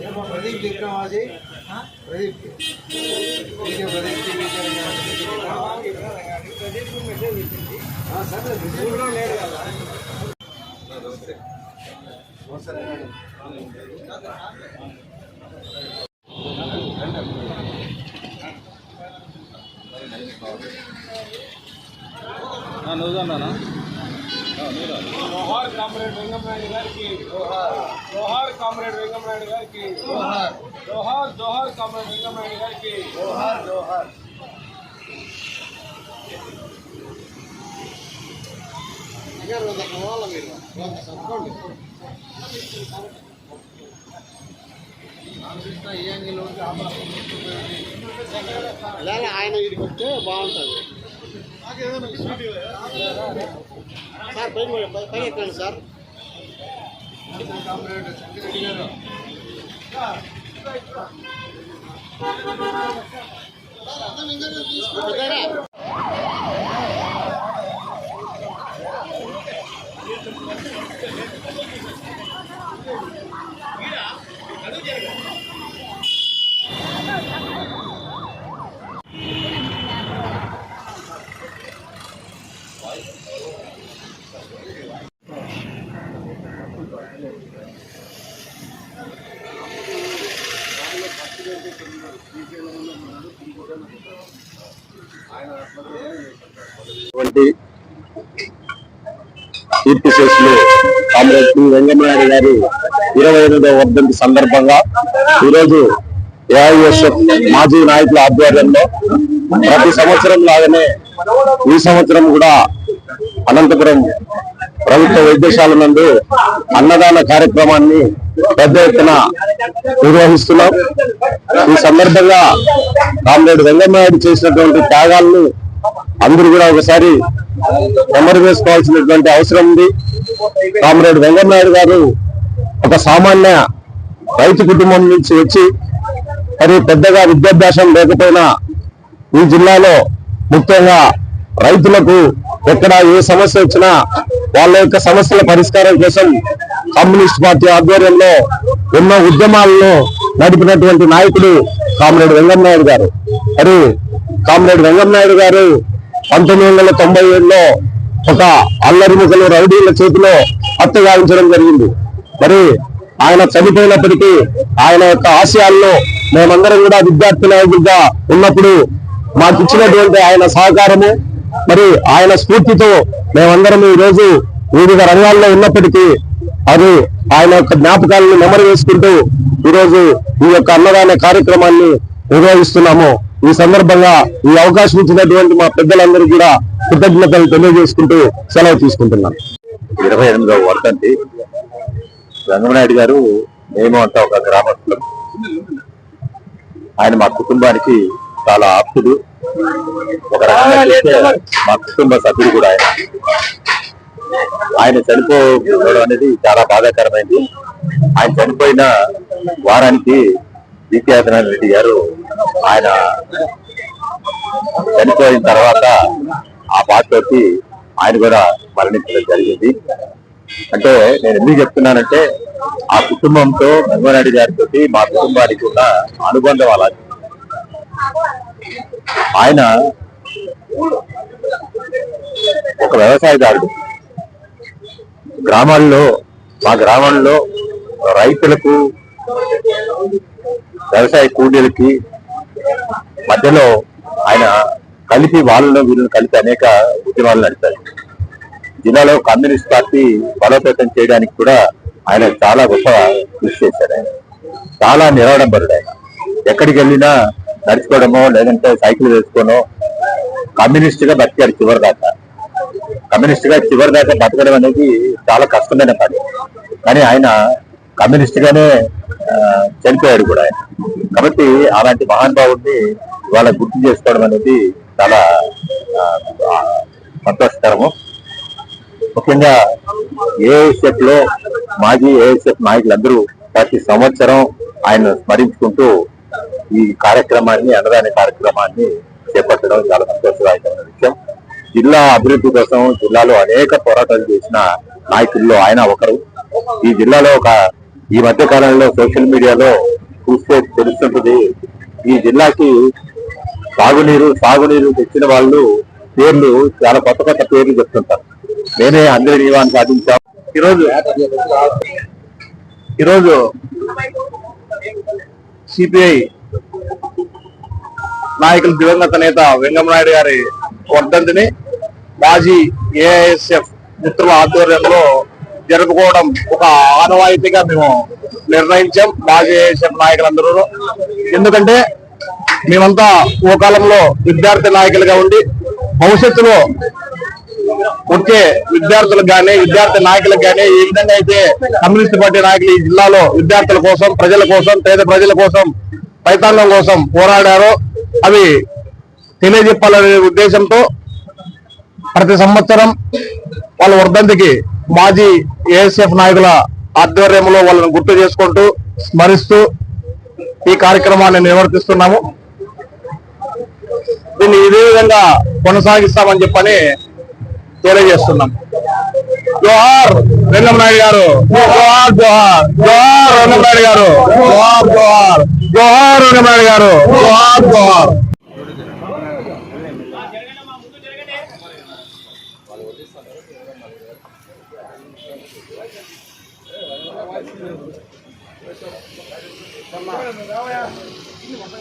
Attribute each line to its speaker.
Speaker 1: ఏమో ప్రదీప్ చెప్పినావా అది ప్రదీప్ వీడియో ప్రదీప్ సరే విజయవాడలో లేడు కదా ఒకసారి రండి.
Speaker 2: జోహార్ కామ్రేడ్ వెంగమనాయుడు గారికి జోహార్ కామ్రేడ్ వెంగమనాయుడు గారికి
Speaker 1: జోహార్
Speaker 2: జోహార్ జోహార్ కామ్రేడ్ వెంగమనాయుడు గారికి
Speaker 1: జోహార్ జోహార్ అయ్యారు వంద పోవాలా మీరు తప్పకోండి లేదా ఆయన వీడికి వస్తే బాగుంటుంది సార్ పైకి పై- పైకి ఎక్కండి సార్ పెద్దరా?
Speaker 3: వంటి కీర్తి శేషులు కామ్రేడ్ పి వెంగమనాయుడు గారి ఇరవై ఎనిమిదవ వర్ధంతి సందర్భంగా ఈరోజు ఏఐఎస్ఎఫ్ మాజీ నాయకుల ఆధ్వర్యంలో ప్రతి సంవత్సరం లాగానే ఈ సంవత్సరం కూడా అనంతపురం ప్రభుత్వ వైద్యశాల నందు అన్నదాన కార్యక్రమాన్ని పెద్ద ఎత్తున నిర్వహిస్తున్నాం. ఈ సందర్భంగా కామ్రేడ్ వెంగమనాయుడు చేసినటువంటి త్యాగాలను అందరూ కూడా ఒకసారి నెమరు వేసుకోవాల్సినటువంటి అవసరం ఉంది. కామ్రేడ్ వెంగమనాయుడు గారు ఒక సామాన్య రైతు కుటుంబం నుంచి వచ్చి మరి పెద్దగా విద్యాభ్యాసం లేకపోయినా ఈ జిల్లాలో ముఖ్యంగా రైతులకు ఎక్కడ ఏ సమస్య వచ్చినా వాళ్ళ యొక్క సమస్యల పరిష్కారం కోసం కమ్యూనిస్ట్ పార్టీ ఆధ్వర్యంలో ఎన్నో ఉద్యమాలను నడిపినటువంటి నాయకుడు కామ్రేడ్ వెంగన్నాయుడు గారు. మరి కామ్రేడ్ వెంగన్నాయుడు గారు పంతొమ్మిది వందల తొంభై ఏడులో ఒక అల్లరి ముఖలు రౌడీల చేతిలో హత్య గావించడం జరిగింది. మరి ఆయన చనిపోయినప్పటికీ ఆయన యొక్క ఆశయాల్లో మేమందరం కూడా విద్యార్థి నాయకుడిగా ఉన్నప్పుడు మాకు ఇచ్చినటువంటి ఆయన సహకారము మరి ఆయన స్ఫూర్తితో మేమందరం ఈ రోజు వివిధ రంగాల్లో ఉన్నప్పటికీ అది ఆయన యొక్క జ్ఞాపకాలను నెమరు వేసుకుంటూ ఈరోజు ఈ యొక్క అన్నదాన కార్యక్రమాన్ని నిర్వహిస్తున్నాము. ఈ సందర్భంగా ఈ అవకాశం ఇచ్చినటువంటి మా పెద్దలందరూ కూడా కృతజ్ఞతలు తెలియజేసుకుంటూ సెలవు తీసుకుంటున్నాను. ఇరవై ఎనిమిదవ వర్తంతి రంగనాయుడు గారు మేము అంతా ఒక గ్రామస్తులం. ఆయన మా కుటుంబానికి చాలా ఆప్తుడు. ఒక రకంగా మా కుటుంబ సభ్యుడు కూడా ఆయన. ఆయన చనిపోవడం అనేది చాలా బాధాకరమైంది. ఆయన చనిపోయిన వారానికి విద్యాధరణ రెడ్డి గారు ఆయన చనిపోయిన తర్వాత ఆ బాధతోటి ఆయన కూడా మరణించడం జరిగింది. అంటే నేను ఎందుకు చెప్తున్నానంటే ఆ కుటుంబంతో రంగారెడ్డి గారితో మా కుటుంబానికి ఉన్న అనుబంధం అలా. ఆయన ఒక వ్యవసాయదారుడు. గ్రామాల్లో మా గ్రామంలో రైతులకు వ్యవసాయ కూలీలకి మధ్యలో ఆయన కలిపి వాళ్ళలో వీళ్ళని కలిపి అనేక ఉద్యమాలు నడిపారు. జిల్లాలో కమ్యూనిస్ట్ పార్టీ బలోపేతం చేయడానికి కూడా ఆయన చాలా గొప్ప కృషి చేశారు ఆయన. చాలా నిరాడంబరుడు ఆయన. ఎక్కడికి వెళ్ళినా నడుచుకోవడమో లేదంటే సైకిల్ వేసుకోనో కమ్యూనిస్ట్గా బతికాడు చివరి దాకా కమ్యూనిస్ట్గా చివరి దాకా బతకడం అనేది చాలా కష్టమైన పని. కానీ ఆయన కమ్యూనిస్ట్ గానే చనిపోయాడు కూడా ఆయన. కాబట్టి అలాంటి మహానుభావుడిని ఇవాళ గుర్తు చేసుకోవడం అనేది చాలా సంతోషకరము. ముఖ్యంగా ఏఐఎస్ఎఫ్లో మాజీ ఏఐఎస్ఎఫ్ నాయకులందరూ ప్రతి సంవత్సరం ఆయన స్మరించుకుంటూ ఈ కార్యక్రమాన్ని అన్నదాన కార్యక్రమాన్ని
Speaker 4: చేపట్టడం చాలా సంతోషదాయకమైన విషయం. జిల్లా అభివృద్ధి కోసం జిల్లాలో అనేక పోరాటాలు చేసిన నాయకుల్లో ఆయన ఒకరు. ఈ జిల్లాలో ఒక ఈ మధ్య కాలంలో సోషల్ మీడియాలో చూస్తే తెలుస్తుంటుంది. ఈ జిల్లాకి సాగునీరు సాగునీరు తెచ్చిన వాళ్ళు పేర్లు చాలా కొత్త కొత్త పేర్లు చెప్తుంటారు. నేనే అందరి నియమాన్ని సాధించాం. ఈరోజు ఈరోజు సిపిఐ నాయకులు దివంగత నేత వెంగమనాయుడు గారి వర్ధంతిని మాజీ ఏఐఎస్ఎఫ్ మిత్రుల ఆధ్వర్యంలో జరుపుకోవడం ఒక ఆనవాయితీగా మేము నిర్ణయించాం. మాజీ ఏఐఎస్ఎఫ్ నాయకులందరూ. ఎందుకంటే మేమంతా ఓ కాలంలో విద్యార్థి నాయకులుగా ఉండి భవిష్యత్తులో వచ్చే విద్యార్థులకు కానీ విద్యార్థి నాయకులకు కానీ ఏ విధంగా అయితే కమ్యూనిస్ట్ పార్టీ నాయకులు ఈ జిల్లాలో విద్యార్థుల కోసం ప్రజల కోసం పేద ప్రజల కోసం రైతాంగం కోసం పోరాడారో అవి తెలియజెప్పాలనే ఉద్దేశంతో ప్రతి సంవత్సరం వాళ్ళ వర్ధంతికి మాజీ ఏఎస్ఎఫ్ నాయకుల ఆధ్వర్యంలో వాళ్ళని గుర్తు చేసుకుంటూ స్మరిస్తూ ఈ కార్యక్రమాన్ని నిర్వర్తిస్తున్నాము. దీన్ని ఇదే విధంగా కొనసాగిస్తామని చెప్పని తెలియజేస్తున్నాం. జోహార్ వెంగమనాయుడు గారు. జోహార్ జోహార్. జోహార్ వెంగమనాయుడు గారు. జోహార్ జోహార్. జోహార్ వెంగమనాయుడు గారు. జోహార్ జోహార్. 妈